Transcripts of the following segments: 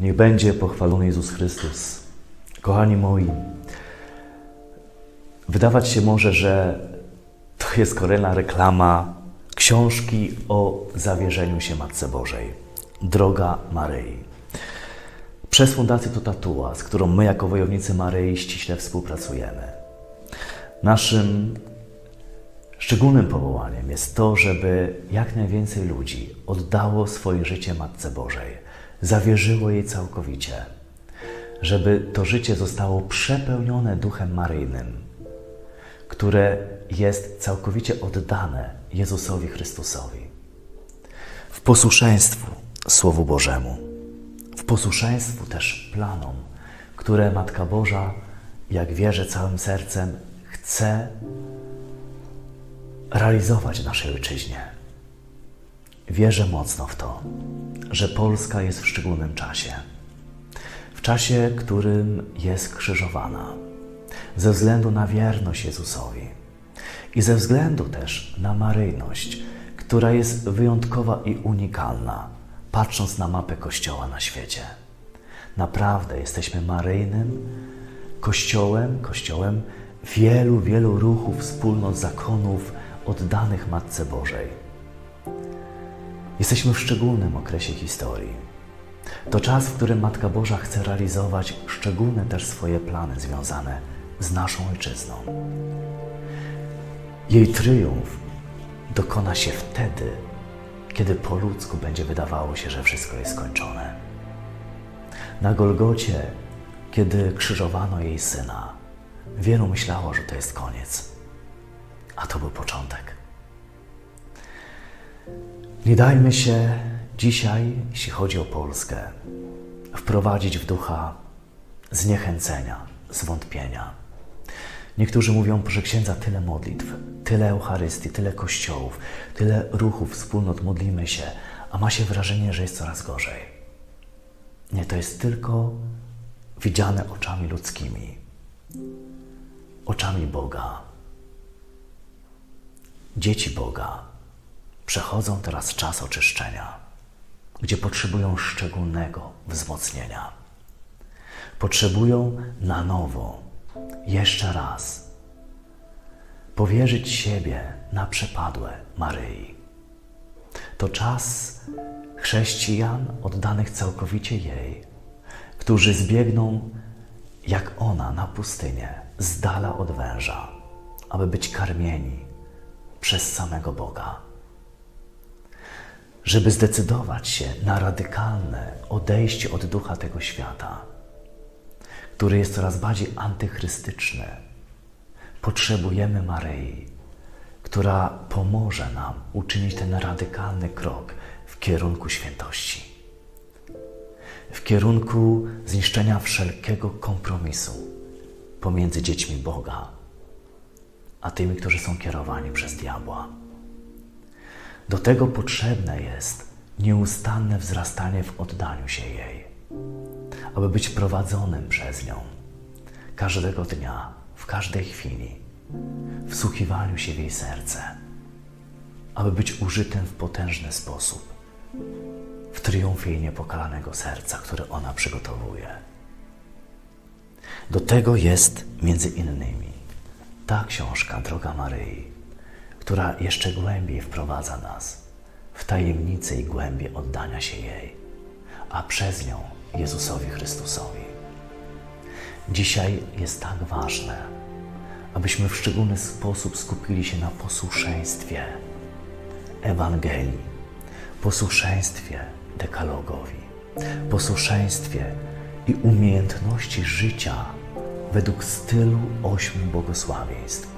Niech będzie pochwalony Jezus Chrystus. Kochani moi, wydawać się może, że to jest kolejna reklama książki o zawierzeniu się Matce Bożej. Droga Maryi. Przez Fundację Totatua, z którą my jako wojownicy Maryi ściśle współpracujemy. Naszym szczególnym powołaniem jest to, żeby jak najwięcej ludzi oddało swoje życie Matce Bożej, zawierzyło jej całkowicie, żeby to życie zostało przepełnione Duchem Maryjnym, które jest całkowicie oddane Jezusowi Chrystusowi. W posłuszeństwu Słowu Bożemu, w posłuszeństwu też planom, które Matka Boża, jak wierzę całym sercem, chce realizować w naszej ojczyźnie. Wierzę mocno w to, że Polska jest w szczególnym czasie. W czasie, którym jest krzyżowana, ze względu na wierność Jezusowi i ze względu też na maryjność, która jest wyjątkowa i unikalna, patrząc na mapę Kościoła na świecie. Naprawdę jesteśmy maryjnym Kościołem, Kościołem wielu, wielu ruchów, wspólnot, zakonów oddanych Matce Bożej. Jesteśmy w szczególnym okresie historii. To czas, w którym Matka Boża chce realizować szczególne też swoje plany związane z naszą ojczyzną. Jej triumf dokona się wtedy, kiedy po ludzku będzie wydawało się, że wszystko jest skończone. Na Golgocie, kiedy krzyżowano jej syna, wielu myślało, że to jest koniec, a to był początek. Nie dajmy się dzisiaj, jeśli chodzi o Polskę, wprowadzić w ducha zniechęcenia, zwątpienia. Niektórzy mówią, że księdza tyle modlitw, tyle Eucharystii, tyle kościołów, tyle ruchów, wspólnot, modlimy się, a ma się wrażenie, że jest coraz gorzej. Nie, to jest tylko widziane oczami ludzkimi, oczami Boga. Dzieci Boga przechodzą teraz czas oczyszczenia, gdzie potrzebują szczególnego wzmocnienia. Potrzebują na nowo, jeszcze raz, powierzyć siebie na przepadłe Maryi. To czas chrześcijan oddanych całkowicie jej, którzy zbiegną jak ona na pustynię, z dala od węża, aby być karmieni przez samego Boga. Żeby zdecydować się na radykalne odejście od ducha tego świata, który jest coraz bardziej antychrystyczny, potrzebujemy Maryi, która pomoże nam uczynić ten radykalny krok w kierunku świętości, w kierunku zniszczenia wszelkiego kompromisu pomiędzy dziećmi Boga a tymi, którzy są kierowani przez diabła. Do tego potrzebne jest nieustanne wzrastanie w oddaniu się jej, aby być prowadzonym przez nią każdego dnia, w każdej chwili, wsłuchiwaniu się w jej serce, aby być użytym w potężny sposób w triumfie jej niepokalanego serca, które ona przygotowuje. Do tego jest między innymi ta książka, Droga Maryi, która jeszcze głębiej wprowadza nas w tajemnicę i głębię oddania się jej, a przez nią Jezusowi Chrystusowi. Dzisiaj jest tak ważne, abyśmy w szczególny sposób skupili się na posłuszeństwie Ewangelii, posłuszeństwie dekalogowi, posłuszeństwie i umiejętności życia według stylu ośmiu błogosławieństw.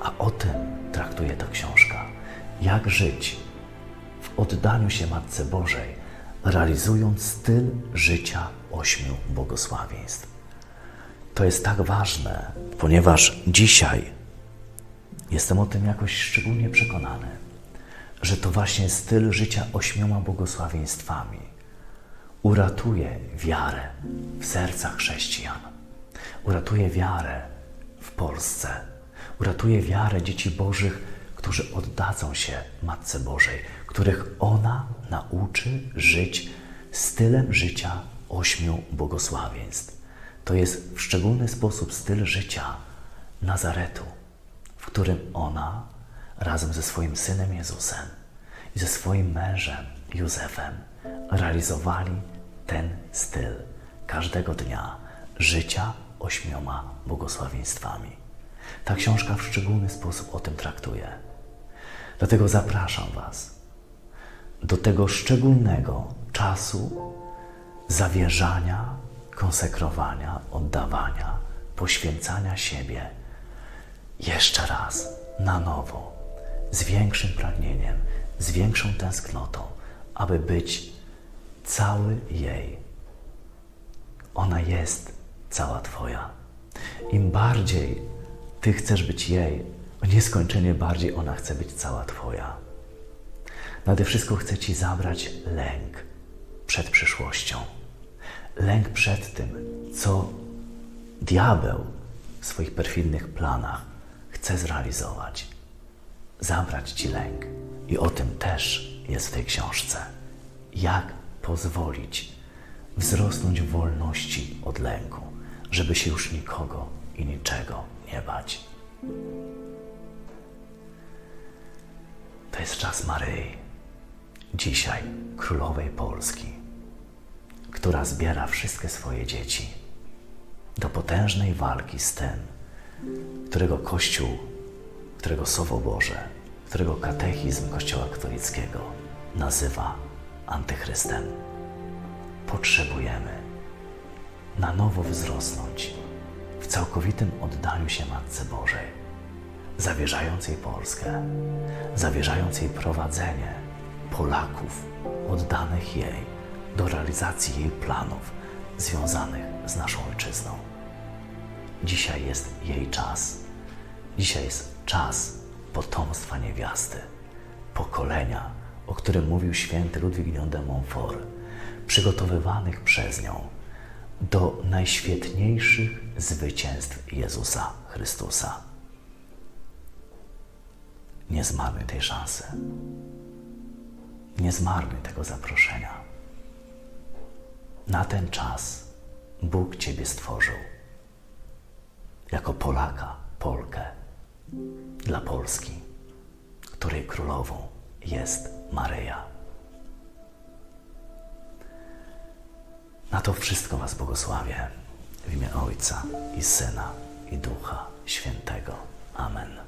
A o tym traktuje ta książka. Jak żyć w oddaniu się Matce Bożej, realizując styl życia ośmiu błogosławieństw. To jest tak ważne, ponieważ dzisiaj jestem o tym jakoś szczególnie przekonany, że to właśnie styl życia ośmioma błogosławieństwami uratuje wiarę w sercach chrześcijan, uratuje wiarę w Polsce, Uratuje wiarę dzieci Bożych, którzy oddadzą się Matce Bożej, których ona nauczy żyć stylem życia ośmiu błogosławieństw. To jest w szczególny sposób styl życia Nazaretu, w którym ona razem ze swoim synem Jezusem i ze swoim mężem Józefem realizowali ten styl każdego dnia życia ośmioma błogosławieństwami. Ta książka w szczególny sposób o tym traktuje. Dlatego zapraszam Was do tego szczególnego czasu zawierzania, konsekrowania, oddawania, poświęcania siebie jeszcze raz, na nowo, z większym pragnieniem, z większą tęsknotą, aby być cały jej. Ona jest cała Twoja. Im bardziej Ty chcesz być jej, nieskończenie bardziej ona chce być cała Twoja. Nade wszystko chce Ci zabrać lęk przed przyszłością. Lęk przed tym, co diabeł w swoich perfidnych planach chce zrealizować. Zabrać Ci lęk. I o tym też jest w tej książce. Jak pozwolić wzrosnąć w wolności od lęku, żeby się już nikogo i niczego nie bać. To jest czas Maryi, dzisiaj królowej Polski, która zbiera wszystkie swoje dzieci do potężnej walki z tym, którego Kościół, którego Słowo Boże, którego katechizm Kościoła katolickiego nazywa antychrystem. Potrzebujemy na nowo wzrosnąć w całkowitym oddaniu się Matce Bożej, zawierzając jej Polskę, zawierzając jej prowadzenie Polaków oddanych jej do realizacji jej planów związanych z naszą ojczyzną. Dzisiaj jest jej czas. Dzisiaj jest czas potomstwa niewiasty, pokolenia, o którym mówił święty Ludwik Guillaume de Montfort, przygotowywanych przez nią do najświetniejszych zwycięstw Jezusa Chrystusa. Nie zmarnuj tej szansy. Nie zmarnuj tego zaproszenia. Na ten czas Bóg Ciebie stworzył jako Polaka, Polkę dla Polski, której królową jest Maryja. Na to wszystko Was błogosławię w imię Ojca i Syna i Ducha Świętego. Amen.